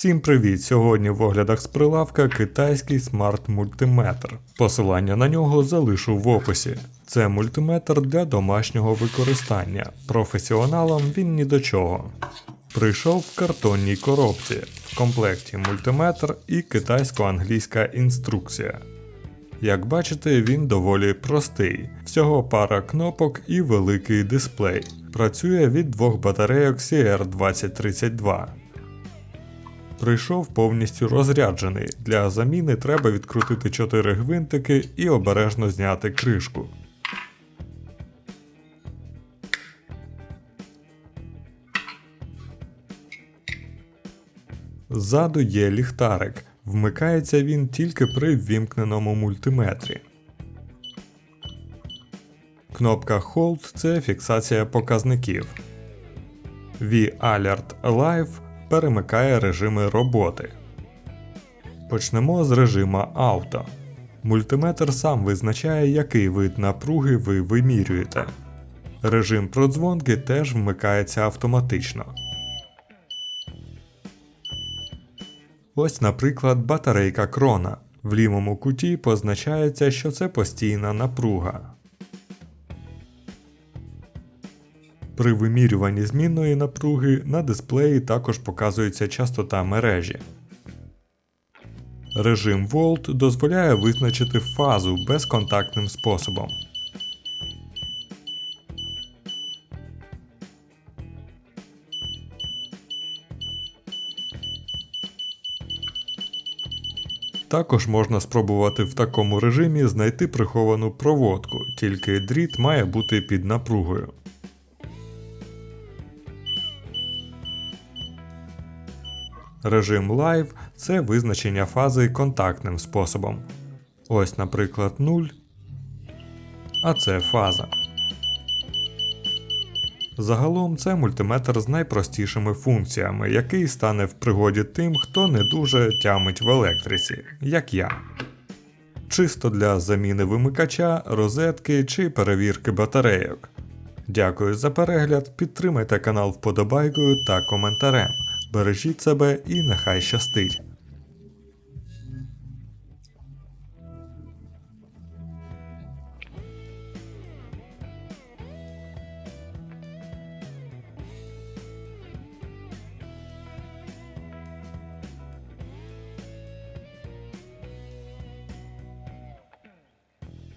Всім привіт! Сьогодні в оглядах з прилавка китайський смарт-мультиметр. Посилання на нього залишу в описі. Це мультиметр для домашнього використання. Професіоналам він ні до чого. Прийшов в картонній коробці. В комплекті мультиметр і китайсько-англійська інструкція. Як бачите, він доволі простий. Всього пара кнопок і великий дисплей. Працює від двох батарейок CR2032. Прийшов повністю розряджений. Для заміни треба відкрутити 4 гвинтики і обережно зняти кришку. Ззаду є ліхтарик. Вмикається він тільки при ввімкненому мультиметрі. Кнопка Hold це фіксація показників. V-Alert Live перемикає режими роботи. Почнемо з режима авто. Мультиметр сам визначає, який вид напруги ви вимірюєте. Режим продзвонки теж вмикається автоматично. Ось, наприклад, батарейка крона. В лівому куті позначається, що це постійна напруга. При вимірюванні змінної напруги на дисплеї також показується частота мережі. Режим Volt дозволяє визначити фазу безконтактним способом. Також можна спробувати в такому режимі знайти приховану проводку, тільки дріт має бути під напругою. Режим Live це визначення фази контактним способом. Ось, наприклад, 0, а це фаза. Загалом це мультиметр з найпростішими функціями, який стане в пригоді тим, хто не дуже тямить в електриці, як я. Чисто для заміни вимикача, розетки чи перевірки батарейок. Дякую за перегляд, підтримайте канал вподобайкою та коментарем. Бережіть себе і нехай щастить!